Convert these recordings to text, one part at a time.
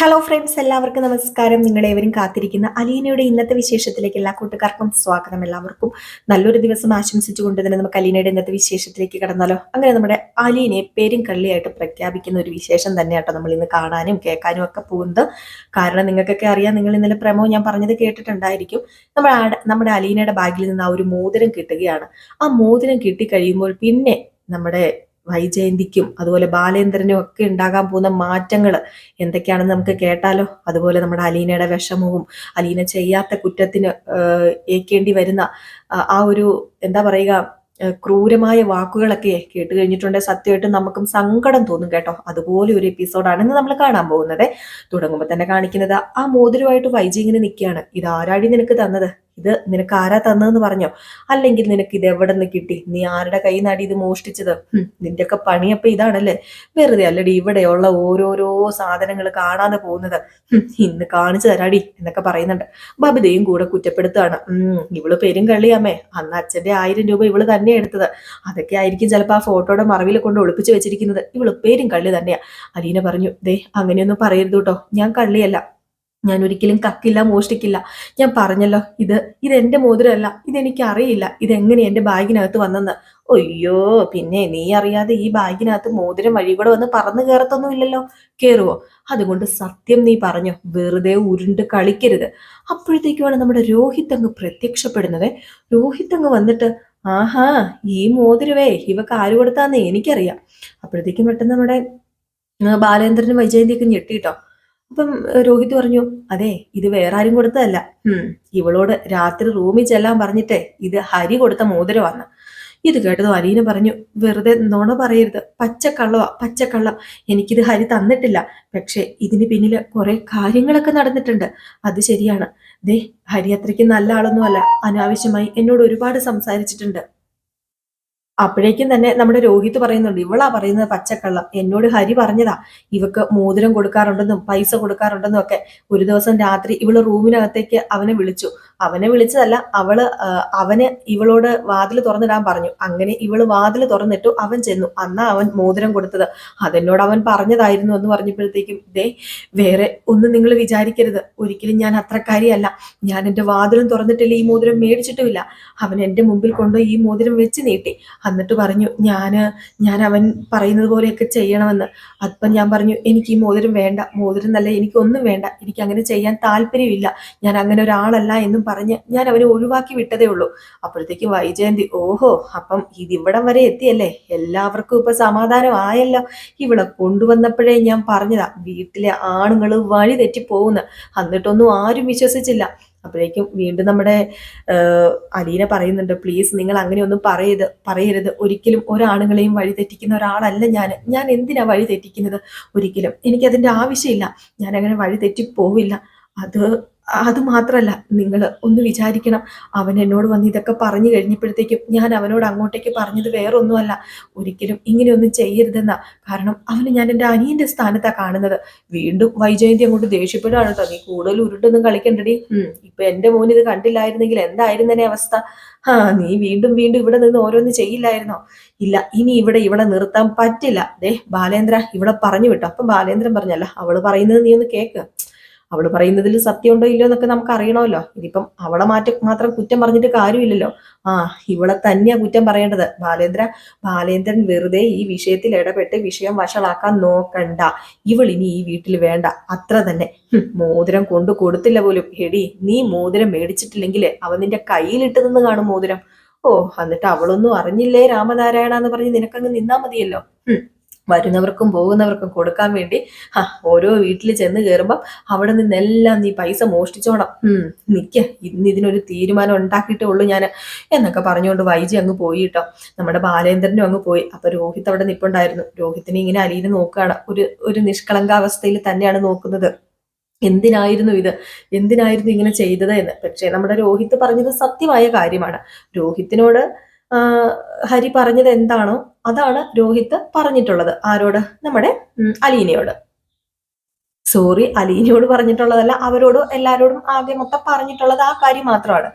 Hello friends എല്ലാവർക്കും നമസ്കാരം. നിങ്ങളേവരും കാത്തിരിക്കുന്ന അലീനയുടെ ഇന്നത്തെ വിശേഷത്തിലേക്ക് എല്ലാ കൂട്ടുകാർക്കും സ്വാഗതം എല്ലാവർക്കും. നല്ലൊരു ദിവസം ആശംസിച്ചുകൊണ്ട് തന്നെ നമുക്ക് അലീനയുടെ ഇന്നത്തെ വിശേഷത്തിലേക്ക് കടന്നാലോ. അങ്ങനെ നമ്മുടെ അലീനയെ പേരും കള്ളിയായിട്ട് പ്രഖ്യാപിക്കുന്ന ഒരു വിശേഷം തന്നെയാട്ടോ നമ്മൾ ഇന്ന് കാണാനും കേൾക്കാനും ഒക്കെ പോകുന്നത്. കാരണം നിങ്ങൾക്കൊക്കെ അറിയാം നിങ്ങൾ ഇന്നലെ പ്രമോ ഞാൻ പറഞ്ഞത് കേട്ടിട്ടുണ്ടായിരിക്കും. നമ്മൾ നമ്മുടെ അലീനയുടെ ബാഗിൽ നിന്ന് ആ ഒരു മോതിരം കിട്ടുകയാണ്. ആ മോതിരം കിട്ടിക്കഴിയുമ്പോൾ പിന്നെ നമ്മുടെ വൈജയന്തിക്കും അതുപോലെ ബാലേന്ദ്രനും ഒക്കെ ഉണ്ടാകാൻ പോകുന്ന മാറ്റങ്ങൾ എന്തൊക്കെയാണെന്ന് നമുക്ക് കേട്ടാലോ? അതുപോലെ നമ്മുടെ അലീനയുടെ വിഷമവും അലീന ചെയ്യാത്ത കുറ്റത്തിന് ഏക്കേണ്ടി വരുന്ന ആ- ഒരു എന്താ പറയുക ക്രൂരമായ വാക്കുകളൊക്കെ കേട്ട് കഴിഞ്ഞിട്ടുണ്ട്. സത്യമായിട്ടും നമുക്കും സങ്കടം തോന്നും കേട്ടോ. അതുപോലെ ഒരു എപ്പിസോഡാണ് ഇന്ന് നമ്മൾ കാണാൻ പോകുന്നത്. തുടങ്ങുമ്പോൾ തന്നെ കാണിക്കുന്നത് ആ മോതിരമായിട്ട് വൈജി ഇങ്ങനെ നിൽക്കുകയാണ്. ഇത് ആരാടി നിനക്ക് തന്നത്? ഇത് നിനക്ക് ആരാ തന്നതെന്ന് പറഞ്ഞോ? അല്ലെങ്കിൽ നിനക്ക് ഇത് എവിടെ നിന്ന് കിട്ടി? നീ ആരുടെ കൈ നാടി ഇത് മോഷ്ടിച്ചത്? നിന്റെ നിന്റെയൊക്കെ പണിയപ്പോ ഇതാണല്ലേ? വെറുതെ അല്ലടി ഇവിടെയുള്ള ഓരോരോ സാധനങ്ങൾ കാണാതെ പോകുന്നത്. ഇന്ന് കാണിച്ചു തരാടി എന്നൊക്കെ പറയുന്നുണ്ട്. ബബിതയും കൂടെ കുറ്റപ്പെടുത്തുകയാണ് ഉം ഇവൾ പെരും കളിയാമേ അന്ന് അച്ഛന്റെ ആയിരം രൂപ ഇവൾ തന്നെ എടുത്തത്. അതൊക്കെ ആയിരിക്കും ചിലപ്പോൾ ആ ഫോട്ടോയുടെ മറവിൽ കൊണ്ട് ഒളിപ്പിച്ചു വെച്ചിരിക്കുന്നത്. ഇവൾ പേരും കള്ളി തന്നെയാ. അലീന പറഞ്ഞു ദേ അങ്ങനെയൊന്നും പറയരുത് കേട്ടോ. ഞാൻ കള്ളിയല്ല. ഞാൻ ഒരിക്കലും കക്കില്ല മോഷ്ടിക്കില്ല. ഞാൻ പറഞ്ഞല്ലോ ഇത് ഇത് എന്റെ മോതിരമല്ല ഇതെനിക്ക് അറിയില്ല ഇതെങ്ങനെ എന്റെ ബാഗിനകത്ത് വന്നെന്ന്. അയ്യോ പിന്നെ നീ അറിയാതെ ഈ ബാഗിനകത്ത് മോതിരം വഴി കൂടെ വന്ന് പറന്നു കയറത്തൊന്നും ഇല്ലല്ലോ. കേറുവോ? അതുകൊണ്ട് സത്യം നീ പറഞ്ഞു വെറുതെ ഉരുണ്ട് കളിക്കരുത്. അപ്പോഴത്തേക്കുമാണ് നമ്മുടെ രോഹിത് അങ്ങ് പ്രത്യക്ഷപ്പെടുന്നത്. രോഹിത് അങ്ങ് വന്നിട്ട് ആഹാ ഈ മോതിരവേ ഇവക്ക് ആര് കൊടുത്താന്ന് എനിക്കറിയാം. അപ്പോഴത്തേക്കും പെട്ടെന്ന് നമ്മുടെ ബാലേന്ദ്രനും വൈജയന്തിയൊക്കെ ഞെട്ടിട്ടോ. അപ്പം രോഹിത് പറഞ്ഞു അതെ ഇത് വേറെ ആരും കൊടുത്തതല്ല. ഇവളോട് രാത്രി റൂമിൽ ചെല്ലാൻ പറഞ്ഞിട്ടേ ഇത് ഹരി കൊടുത്ത മോതിരമാണ് ഇത് കേട്ടതും അലീന പറഞ്ഞു വെറുതെ നുണ പറയരുത്. പച്ചക്കള്ളവാ പച്ചക്കള്ളം. എനിക്കിത് ഹരി തന്നിട്ടില്ല. പക്ഷെ ഇതിന് പിന്നിൽ കുറെ കാര്യങ്ങളൊക്കെ നടന്നിട്ടുണ്ട്. അത് ശരിയാണ്. ദേ ഹരി അത്രയ്ക്ക് നല്ല ആളൊന്നുമല്ല. അനാവശ്യമായി എന്നോട് ഒരുപാട് സംസാരിച്ചിട്ടുണ്ട്. അപ്പോഴേക്കും തന്നെ നമ്മുടെ രോഹിത് പറയുന്നുണ്ട് ഇവളാ പറയുന്നത് പച്ചക്കള്ളം. എന്നോട് ഹരി പറഞ്ഞതാ. ഇവക്ക് മോതിരം കൊടുക്കാറുണ്ടെന്നും പൈസ കൊടുക്കാറുണ്ടെന്നും ഒക്കെ ഒരു ദിവസം രാത്രി ഇവൾ റൂമിനകത്തേക്ക് അവനെ വിളിച്ചു. അവനെ വിളിച്ചതല്ല അവൾ അവന് ഇവളോട് വാതിൽ തുറന്നിടാൻ പറഞ്ഞു. അങ്ങനെ ഇവൾ വാതിൽ തുറന്നിട്ടു അവൻ ചെന്നു. അന്നാ അവൻ മോതിരം കൊടുത്തത്. അതെന്നോട് അവൻ പറഞ്ഞതായിരുന്നു എന്ന് പറഞ്ഞപ്പോഴത്തേക്കും ദേ വേറെ ഒന്നും നിങ്ങൾ വിചാരിക്കരുത്. ഒരിക്കലും ഞാൻ അത്രക്കാരിയല്ല. ഞാൻ എന്റെ വാതിലും തുറന്നിട്ടില്ല ഈ മോതിരം മേടിച്ചിട്ടുമില്ല. അവൻ എന്റെ മുമ്പിൽ കൊണ്ടുപോയി ഈ മോതിരം വെച്ച് നീട്ടി. എന്നിട്ട് പറഞ്ഞു ഞാൻ ഞാൻ അവൻ പറയുന്നത് പോലെയൊക്കെ ചെയ്യണമെന്ന്. അപ്പം ഞാൻ പറഞ്ഞു എനിക്ക് ഈ മോതിരം വേണ്ട. മോതിരം നല്ല എനിക്കൊന്നും വേണ്ട. എനിക്ക് അങ്ങനെ ചെയ്യാൻ താല്പര്യമില്ല. ഞാൻ അങ്ങനെ ഒരാളല്ല എന്നും പറഞ്ഞ് ഞാൻ അവനെ ഒഴിവാക്കി വിട്ടതേ ഉള്ളൂ. അപ്പോഴത്തേക്കും വൈജയന്തി ഓഹോ അപ്പം ഇതിവിടം വരെ എത്തിയല്ലേ? എല്ലാവർക്കും ഇപ്പൊ സമാധാനം ആയല്ലോ ഇവിടെ കൊണ്ടുവന്നപ്പോഴേ ഞാൻ പറഞ്ഞതാ വീട്ടിലെ ആണുങ്ങൾ വഴി തെറ്റി പോകുന്നു. എന്നിട്ടൊന്നും ആരും വിശ്വസിച്ചില്ല. അപ്പോഴേക്കും വീണ്ടും നമ്മുടെ അലീന പറയുന്നുണ്ട് പ്ലീസ് നിങ്ങൾ അങ്ങനെയൊന്നും പറയരുത് പറയരുത്. ഒരിക്കലും ഒരാണുങ്ങളെയും വഴി തെറ്റിക്കുന്ന ഒരാളല്ല ഞാൻ ഞാൻ എന്തിനാ വഴി തെറ്റിക്കുന്നത്? ഒരിക്കലും എനിക്കതിന്റെ ആവശ്യമില്ല. ഞാൻ അങ്ങനെ വഴി തെറ്റിപ്പോവില്ല അത് അത് മാത്രല്ല നിങ്ങൾ ഒന്ന് വിചാരിക്കണം. അവൻ എന്നോട് വന്ന് ഇതൊക്കെ പറഞ്ഞു കഴിഞ്ഞപ്പോഴത്തേക്കും ഞാൻ അവനോട് അങ്ങോട്ടേക്ക് പറഞ്ഞത് വേറൊന്നുമല്ല. ഒരിക്കലും ഇങ്ങനെയൊന്നും ചെയ്യരുതെന്നാ. കാരണം അവന് ഞാൻ എന്റെ അനിയന്റെ സ്ഥാനത്താണ് കാണുന്നത്. വീണ്ടും വൈജയന്തി അങ്ങോട്ട് ദേഷ്യപ്പെടുകയാണ് കേട്ടോ. നീ കൂടുതൽ ഉരുട്ടൊന്നും കളിക്കണ്ടടി. ഇപ്പം എന്റെ മോൻ ഇത് കണ്ടില്ലായിരുന്നെങ്കിൽ എന്തായിരുന്നേ അവസ്ഥ? ആ നീ വീണ്ടും വീണ്ടും ഇവിടെ നിന്ന് ഓരോന്ന് ചെയ്യില്ലായിരുന്നോ? ഇല്ല ഇനി ഇവിടെ ഇവിടെ നിർത്താൻ പറ്റില്ല. ദേ ബാലേന്ദ്ര ഇവിടെ പറഞ്ഞു വിട്ടോ. അപ്പം ബാലേന്ദ്രൻ പറഞ്ഞല്ല അവൾ പറയുന്നത് നീ ഒന്ന് കേക്ക്. അവൾ പറയുന്നതിൽ സത്യമുണ്ടോ ഇല്ലയോ എന്നൊക്കെ നമുക്ക് അറിയണമല്ലോ ഇതിപ്പം അവളെ മാറ്റ മാത്രം കുറ്റം പറഞ്ഞിട്ട് കാര്യമില്ലല്ലോ. ആ ഇവളെ തന്നെയാ കുറ്റം പറയേണ്ടത്. ബാലേന്ദ്ര ബാലേന്ദ്രൻ വെറുതെ ഈ വിഷയത്തിൽ ഇടപെട്ട് വിഷയം വഷളാക്കാൻ നോക്കണ്ട. ഇവൾ ഇനി ഈ വീട്ടിൽ വേണ്ട. അത്ര തന്നെ. മോതിരം കൊണ്ടു കൊടുത്തില്ല പോലും. എടി നീ മോതിരം മേടിച്ചിട്ടില്ലെങ്കിൽ അവൻ നിന്റെ കയ്യിലിട്ട് നിന്ന് കാണും മോതിരം. ഓ എന്നിട്ട് അവളൊന്നും അറിഞ്ഞില്ലേ രാമനാരായണ എന്ന് പറഞ്ഞ് നിനക്കങ്ങ് നിന്നാ മതിയല്ലോ. വരുന്നവർക്കും പോകുന്നവർക്കും കൊടുക്കാൻ വേണ്ടി ഓരോ വീട്ടിൽ ചെന്ന് കയറുമ്പം അവിടെ നിന്നെല്ലാം നീ പൈസ മോഷ്ടിച്ചോണം. നിൽക്ക ഇന്ന് ഇതിനൊരു തീരുമാനം ഉണ്ടാക്കിയിട്ടേ ഉള്ളൂ ഞാൻ. എന്നൊക്കെ പറഞ്ഞുകൊണ്ട് വൈജി അങ്ങ് പോയി കേട്ടോ. നമ്മുടെ ബാലേന്ദ്രനും അങ്ങ് പോയി. അപ്പൊ രോഹിത് അവിടെ നിപ്പുണ്ടായിരുന്നു. രോഹിത്തിനെ ഇങ്ങനെ അലിയിൽ നോക്കുകയാണ്. ഒരു ഒരു നിഷ്കളങ്കാവസ്ഥയിൽ തന്നെയാണ് നോക്കുന്നത്. എന്തിനായിരുന്നു ഇത്? എന്തിനായിരുന്നു ഇങ്ങനെ ചെയ്തത് എന്ന്? പക്ഷേ നമ്മുടെ രോഹിത് പറഞ്ഞത് സത്യമായ കാര്യമാണ്. രോഹിത്തിനോട് ഹരി പറഞ്ഞത് എന്താണോ അതാണ് രോഹിത് പറഞ്ഞിട്ടുള്ളത്. ആരോട്? നമ്മുടെ അലീനയോട്. സോറി അലീനയോട് പറഞ്ഞിട്ടുള്ളതല്ല അവരോട് എല്ലാരോടും ആകെ മൊത്തം പറഞ്ഞിട്ടുള്ളത് ആ കാര്യം മാത്രമാണ്.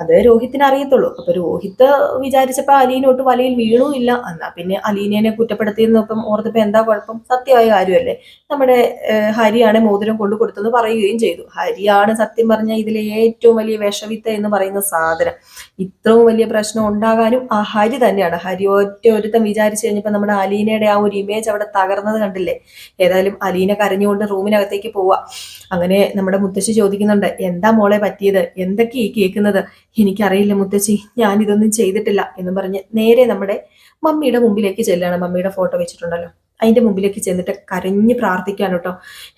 അത് രോഹിത്തിന് അറിയത്തുള്ളൂ. അപ്പൊ രോഹിത്ത് വിചാരിച്ചപ്പോ അലീനോട്ട് വലയിൽ വീണു ഇല്ല. എന്നാ പിന്നെ അലീനേനെ കുറ്റപ്പെടുത്തിയെന്നപ്പം ഓർത്തപ്പോ എന്താ കുഴപ്പം? സത്യമായ കാര്യമല്ലേ. നമ്മുടെ ഹരിയാണ് മോതിരം കൊണ്ടു കൊടുത്തെന്ന് പറയുകയും ചെയ്തു. ഹരിയാണ് സത്യം പറഞ്ഞ ഇതിലെ ഏറ്റവും വലിയ വിഷവിത്ത എന്ന് പറയുന്ന സാധനം. ഇത്രയും വലിയ പ്രശ്നം ഉണ്ടാകാനും ആ ഹരി തന്നെയാണ്. ഹരി ഒറ്റ ഒരുത്തം വിചാരിച്ചു കഴിഞ്ഞപ്പോ നമ്മുടെ അലീനയുടെ ആ ഒരു ഇമേജ് അവിടെ തകർന്നത് കണ്ടില്ലേ? ഏതായാലും അലീന കരഞ്ഞുകൊണ്ട് റൂമിനകത്തേക്ക് പോവാ. അങ്ങനെ നമ്മുടെ മുത്തശ്ശി ചോദിക്കുന്നുണ്ട് എന്താ മോളെ പറ്റിയത്? എന്തൊക്കെ ഈ കേൾക്കുന്നത്? എനിക്കറിയില്ല മുത്തച്ഛി ഞാനിതൊന്നും ചെയ്തിട്ടില്ല എന്ന് പറഞ്ഞ് നേരെ നമ്മുടെ മമ്മിയുടെ മുമ്പിലേക്ക് ചെല്ലാണ്. മമ്മിയുടെ ഫോട്ടോ വെച്ചിട്ടുണ്ടല്ലോ. അതിന്റെ മുമ്പിലേക്ക് ചെന്നിട്ട് കരഞ്ഞ് പ്രാർത്ഥിക്കാൻ കേട്ടോ.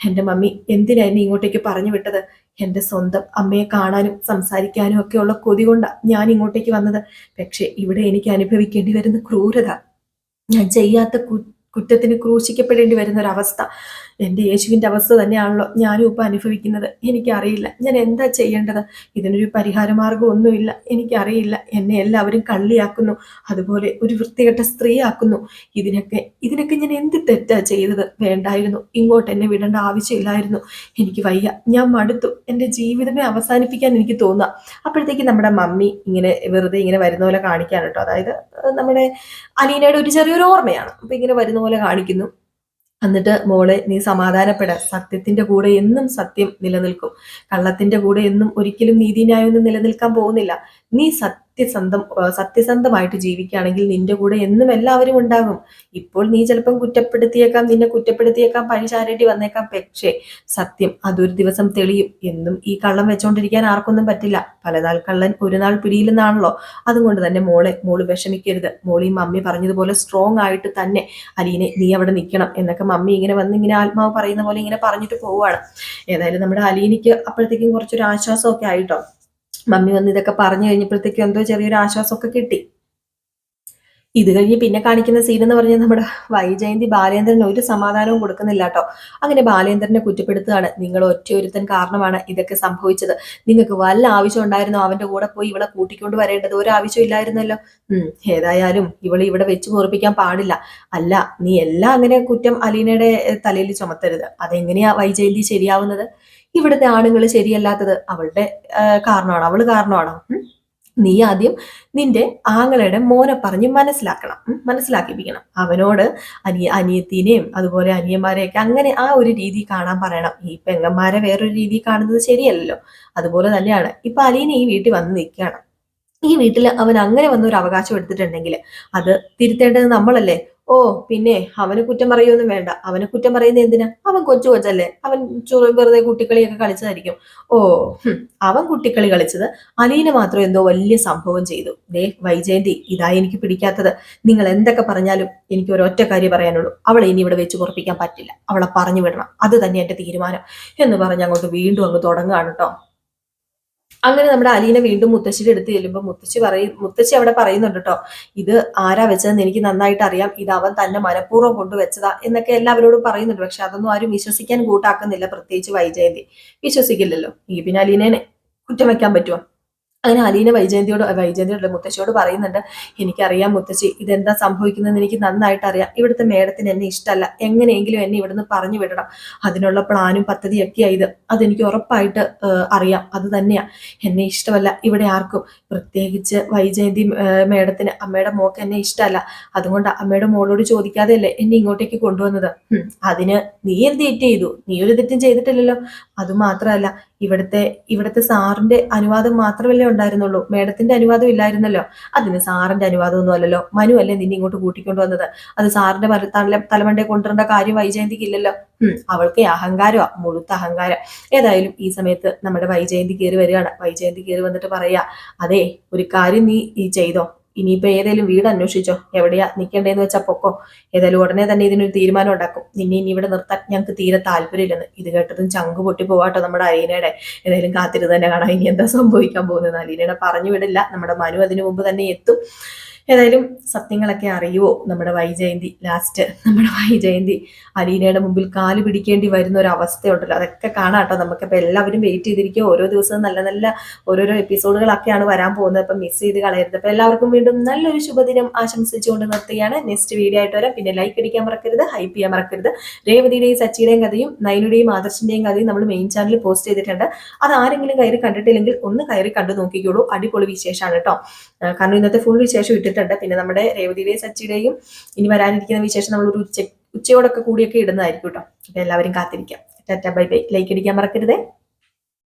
എന്റെ മമ്മി എന്തിനാ എന്നെ ഇങ്ങോട്ടേക്ക് പറഞ്ഞു വിട്ടത്? എന്റെ സ്വന്തം അമ്മയെ കാണാനും സംസാരിക്കാനും ഒക്കെ ഉള്ള കൊതി കൊണ്ടാണ് ഞാൻ ഇങ്ങോട്ടേക്ക് വന്നത്. പക്ഷേ ഇവിടെ എനിക്ക് അനുഭവിക്കേണ്ടി വരുന്ന ക്രൂരത. ഞാൻ ചെയ്യാത്ത കുറ്റത്തിന് ക്രൂശിക്കപ്പെടേണ്ടി വരുന്ന ഒരു അവസ്ഥ എന്റെ യേശുവിന്റെ അവസ്ഥ തന്നെയാണല്ലോ ഞാനും ഇപ്പം അനുഭവിക്കുന്നത്. എനിക്കറിയില്ല. ഞാൻ എന്താ ചെയ്യേണ്ടത്? ഇതിനൊരു പരിഹാരമാർഗം ഒന്നുമില്ല എനിക്കറിയില്ല. എന്നെ എല്ലാവരും കള്ളിയാക്കുന്നു. അതുപോലെ ഒരു വൃത്തികെട്ട സ്ത്രീയാക്കുന്നു. ഇതിനൊക്കെ ഇതിനൊക്കെ ഞാൻ എന്ത് തെറ്റാ ചെയ്തത്? വേണ്ടായിരുന്നു. ഇങ്ങോട്ട് എന്നെ വിടേണ്ട ആവശ്യമില്ലായിരുന്നു. എനിക്ക് വയ്യ. ഞാൻ മടുത്തു. എന്റെ ജീവിതമേ അവസാനിപ്പിക്കാൻ എനിക്ക് തോന്നുക അപ്പോഴത്തേക്ക് നമ്മുടെ മമ്മി ഇങ്ങനെ വെറുതെ ഇങ്ങനെ വരുന്ന പോലെ കാണിക്കാൻ കേട്ടോ. അതായത് നമ്മുടെ അലീനയുടെ ഒരു ചെറിയൊരു ഓർമ്മയാണ്. അപ്പൊ ഇങ്ങനെ വരുന്ന പോലെ കാണിക്കുന്നു. എന്നിട്ട് മോളെ നീ സമാധാനപ്പെട. സത്യത്തിന്റെ കൂടെ എന്നും സത്യം നിലനിൽക്കും. കള്ളത്തിന്റെ കൂടെ എന്നും ഒരിക്കലും നീതിന്യായമൊന്നും നിലനിൽക്കാൻ പോകുന്നില്ല. നീ സത്യസന്ധം സത്യസന്ധമായിട്ട് ജീവിക്കുകയാണെങ്കിൽ നിന്റെ കൂടെ എന്നും എല്ലാവരും ഉണ്ടാകും. ഇപ്പോൾ നീ ചിലപ്പം കുറ്റപ്പെടുത്തിയേക്കാം നിന്നെ കുറ്റപ്പെടുത്തിയേക്കാം പഴി ചാരേണ്ടി വന്നേക്കാം. പക്ഷേ സത്യം അതൊരു ദിവസം തെളിയും. എന്നും ഈ കള്ളം വെച്ചോണ്ടിരിക്കാൻ ആർക്കൊന്നും പറ്റില്ല. പലനാൾ കള്ളൻ ഒരു നാൾ പിടിയിലെന്നാണല്ലോ അതുകൊണ്ട് തന്നെ മോളെ മോൾ വിഷമിക്കരുത്. മോളി മമ്മി പറഞ്ഞതുപോലെ സ്ട്രോങ് ആയിട്ട് തന്നെ അലീനെ നീ അവിടെ നിൽക്കണം എന്നൊക്കെ മമ്മി ഇങ്ങനെ വന്ന് ഇങ്ങനെ ആത്മാവ് പറയുന്ന പോലെ ഇങ്ങനെ പറഞ്ഞിട്ട് പോവുകയാണ്. ഏതായാലും നമ്മുടെ അലീനയ്ക്ക് അപ്പോഴത്തേക്കും കുറച്ചൊരു ആശ്വാസമൊക്കെ ആയിട്ടോ? മമ്മി വന്ന് ഇതൊക്കെ പറഞ്ഞു കഴിഞ്ഞപ്പോഴത്തേക്കും എന്തോ ചെറിയൊരു ആശ്വാസമൊക്കെ കിട്ടി. ഇത് കഴിഞ്ഞ് പിന്നെ കാണിക്കുന്ന സീൻ എന്ന് പറഞ്ഞാൽ നമ്മുടെ വൈജയന്തി ബാലേന്ദ്രന് ഒരു സമാധാനവും കൊടുക്കുന്നില്ല കേട്ടോ. അങ്ങനെ ബാലേന്ദ്രനെ കുറ്റപ്പെടുത്തുകയാണ്. നിങ്ങൾ ഒറ്റയൊരുത്തൻ കാരണമാണ് ഇതൊക്കെ സംഭവിച്ചത്. നിങ്ങൾക്ക് വല്ല ആവശ്യം ഉണ്ടായിരുന്നോ? അവന്റെ കൂടെ പോയി ഇവളെ കൂട്ടിക്കൊണ്ട് വരേണ്ടത് ഒരു ആവശ്യം ഇല്ലായിരുന്നല്ലോ. ഉം ഏതായാലും ഇവളെ ഇവിടെ വെച്ച് മുറിപ്പിക്കാൻ പാടില്ല. അല്ല നീ എല്ലാം അങ്ങനെ കുറ്റം അലീനയുടെ തലയിൽ ചുമത്തരുത്. അതെങ്ങനെയാ വൈജയന്തി ശരിയാവുന്നത്? ഇവിടുത്തെ ആണുങ്ങൾ ശരിയല്ലാത്തത് അവളുടെ കാരണമാണ്. അവൾ കാരണമാണോ? നീ ആദ്യം നിന്റെ ആങ്ങളയുടെ മോനെ പറഞ്ഞ് മനസ്സിലാക്കണം. മനസ്സിലാക്കിപ്പിക്കണം. അവനോട് അനിയ അനിയത്തിനെയും അതുപോലെ അനിയന്മാരെയൊക്കെ അങ്ങനെ ആ ഒരു രീതി കാണാൻ പറയണം. ഈ പെങ്ങന്മാരെ വേറൊരു രീതി കാണുന്നത് ശരിയല്ലല്ലോ. അതുപോലെ തന്നെയാണ് ഇപ്പൊ അലീന ഈ വീട്ടിൽ വന്ന് നിൽക്കുകയാണ്. ഈ വീട്ടിൽ അവൻ അങ്ങനെ വന്ന ഒരു അവകാശം എടുത്തിട്ടുണ്ടെങ്കിൽ അത് തിരുത്തേണ്ടത് നമ്മളല്ലേ? ഓ പിന്നെ അവന് കുറ്റം പറയുമൊന്നും വേണ്ട. അവന് കുറ്റം പറയുന്നത് എന്തിനാ? അവൻ കൊച്ചു കൊച്ചല്ലേ. അവൻ ചുറ വെറുതെ കുട്ടിക്കളിയൊക്കെ കളിച്ചതായിരിക്കും. ഓ അവൻ കുട്ടിക്കളി കളിച്ചത് അലീന മാത്രം എന്തോ വലിയ സംഭവം ചെയ്തു. ദേ വൈജയന്തി ഇതാ എനിക്ക് പിടിക്കാത്തത്. നിങ്ങൾ എന്തൊക്കെ പറഞ്ഞാലും എനിക്ക് ഒരൊറ്റ കാര്യം പറയാനുള്ളൂ. അവളെ ഇനി ഇവിടെ വെച്ച് പൊറപ്പിക്കാൻ പറ്റില്ല. അവളെ പറഞ്ഞു വിടണം. അത് തന്നെ എന്റെ തീരുമാനം എന്ന് പറഞ്ഞ് അങ്ങോട്ട് വീണ്ടും അങ്ങ് തുടങ്ങുകയാണ് കേട്ടോ അങ്ങനെ നമ്മുടെ അലീന വീണ്ടും മുത്തശ്ശിയുടെ അടുത്ത് ചെല്ലുമ്പോൾ മുത്തശ്ശി പറയും മുത്തശ്ശി അവിടെ പറയുന്നുണ്ട് കേട്ടോ ഇത് ആരാ വെച്ചതെന്ന് എനിക്ക് നന്നായിട്ട് അറിയാം. ഇത് അവൻ തന്നെ മനഃപൂർവം കൊണ്ടുവച്ചതാ എന്നൊക്കെ എല്ലാവരോടും പറയുന്നുണ്ട്. പക്ഷെ അതൊന്നും ആരും വിശ്വസിക്കാൻ കൂട്ടാക്കുന്നില്ല പ്രത്യേകിച്ച് വൈജയന്തി. വിശ്വസിക്കില്ലല്ലോ. ഈ പിന്നെ അലീനേനെ കുറ്റം വയ്ക്കാൻ പറ്റുമോ അങ്ങനെ അലീന വൈജയന്തിയോട് വൈജയന്തിയോട് മുത്തശ്ശിയോട് പറയുന്നുണ്ട് എനിക്കറിയാം മുത്തശ്ശി ഇതെന്താ സംഭവിക്കുന്നതെന്ന് എനിക്ക് നന്നായിട്ട് അറിയാം. ഇവിടുത്തെ മേഡത്തിന് എന്നെ ഇഷ്ടമല്ല എങ്ങനെയെങ്കിലും എന്നെ ഇവിടുന്ന് പറഞ്ഞു വിടണം. അതിനുള്ള പ്ലാനും പദ്ധതിയൊക്കെയാണ് ഇത്. അതെനിക്ക് ഉറപ്പായിട്ട് അറിയാം. അത് തന്നെയാണ് എന്നെ ഇഷ്ടമല്ല. ഇവിടെ ആർക്കും. പ്രത്യേകിച്ച് വൈജയന്തി മേഡത്തിന് അമ്മയുടെ മോക്ക് എന്നെ ഇഷ്ടമല്ല അതുകൊണ്ട് അമ്മയുടെ മോളോട് ചോദിക്കാതെയല്ലേ എന്നെ ഇങ്ങോട്ടേക്ക് കൊണ്ടുവന്നത്? അതിന് നീ എന്ത് തെറ്റ് ചെയ്തു? നീ ഒരു തെറ്റും ചെയ്തിട്ടില്ലല്ലോ. അതുമാത്രമല്ല ഇവിടുത്തെ ഇവിടുത്തെ സാറിന്റെ അനുവാദം മാത്രമല്ലേ ഉണ്ടായിരുന്നുള്ളൂ. മേഡത്തിന്റെ അനുവാദം ഇല്ലായിരുന്നല്ലോ. അതിന് സാറിന്റെ അനുവാദം ഒന്നും അല്ലല്ലോ. മനു അല്ലേ നിന്നെ ഇങ്ങോട്ട് കൂട്ടിക്കൊണ്ടു വന്നത്? അത് സാറിന്റെ തല തലമണ്ടേ കൊണ്ടുവരേണ്ട കാര്യം വൈജയന്തിക്ക് ഇല്ലല്ലോ അവൾക്ക് അഹങ്കാരമാ മുഴുത്ത അഹങ്കാരം. ഏതായാലും ഈ സമയത്ത് നമ്മുടെ വൈജയന്തി കയറി വരികയാണ്. വൈജയന്തി കയറി വന്നിട്ട് പറയാ അതെ ഒരു കാര്യം നീ ചെയ്തോ? ഇനിയിപ്പോ ഏതെങ്കിലും വീട് അന്വേഷിച്ചോ? എവിടെയാ നിൽക്കേണ്ടതെന്ന് വെച്ചാൽ പൊക്കോ. ഏതായാലും ഉടനെ തന്നെ ഇതിനൊരു തീരുമാനം ഉണ്ടാക്കും. നിന്നെ ഇനി ഇവിടെ നിർത്താൻ ഞങ്ങൾക്ക് തീരെ താല്പര്യമില്ലെന്ന്. ഇത് കേട്ടതും ചങ്ക് പൊട്ടി പോവാട്ടോ നമ്മുടെ അലീനയുടെ. ഏതായാലും കാത്തിരുന്ന് തന്നെ കാണാം. ഇനി എന്താ സംഭവിക്കാൻ പോകുന്നത് അലീനയുടെ പറഞ്ഞു വിടില്ല. നമ്മുടെ മനു അതിനു മുമ്പ് തന്നെ എത്തും. ഏതായാലും സത്യങ്ങളൊക്കെ അറിയുവോ നമ്മുടെ വൈജയന്തി? ലാസ്റ്റ് നമ്മുടെ വൈജയന്തി അലീനയുടെ മുമ്പിൽ കാൽ പിടിക്കേണ്ടി വരുന്ന ഒരു അവസ്ഥയുണ്ടല്ലോ. അതൊക്കെ കാണാം കേട്ടോ. നമുക്കിപ്പോൾ എല്ലാവരും വെയിറ്റ് ചെയ്തിരിക്കുക. ഓരോ ദിവസവും നല്ല നല്ല ഓരോരോ എപ്പിസോഡുകളൊക്കെയാണ് വരാൻ പോകുന്നത്. അപ്പം മിസ് ചെയ്ത് കളയരുത്. അപ്പോൾ എല്ലാവർക്കും വീണ്ടും നല്ലൊരു ശുഭദിനം ആശംസിച്ചുകൊണ്ട് നിർത്തുകയാണ്. നെക്സ്റ്റ് വീഡിയോ ആയിട്ട് വരാം. പിന്നെ ലൈക്ക് അടിക്കാൻ മറക്കരുത് ഹൈപ്പ് ചെയ്യാൻ മറക്കരുത്. രേവതിയുടെയും സച്ചിയുടെയും കഥയും നയനുടെയും ആദർശിന്റെയും കഥയും നമ്മൾ മെയിൻ ചാനലിൽ പോസ്റ്റ് ചെയ്തിട്ടുണ്ട്. അത് ആരെങ്കിലും കയറി കണ്ടിട്ടില്ലെങ്കിൽ ഒന്ന് കയറി കണ്ടു നോക്കിക്കോളൂ. അടിപൊളി വിശേഷമാണ് കേട്ടോ. കാരണം ഇന്നത്തെ ഫുൾ വിശേഷം ഇട്ടിട്ടുണ്ട് പിന്നെ നമ്മുടെ രേവതിയുടെയും സച്ചിയുടെയും ഇനി വരാനിരിക്കുന്ന വിശേഷം നമ്മൾ ഒരു ഉച്ച ഉച്ചയോടൊക്കെ കൂടിയൊക്കെ ഇടുന്നതായിരിക്കും കേട്ടോ. അപ്പൊ എല്ലാവരും കാത്തിരിക്കാം. Tata bye bye. ലൈക്ക് അടിക്കാൻ മറക്കരുതേ.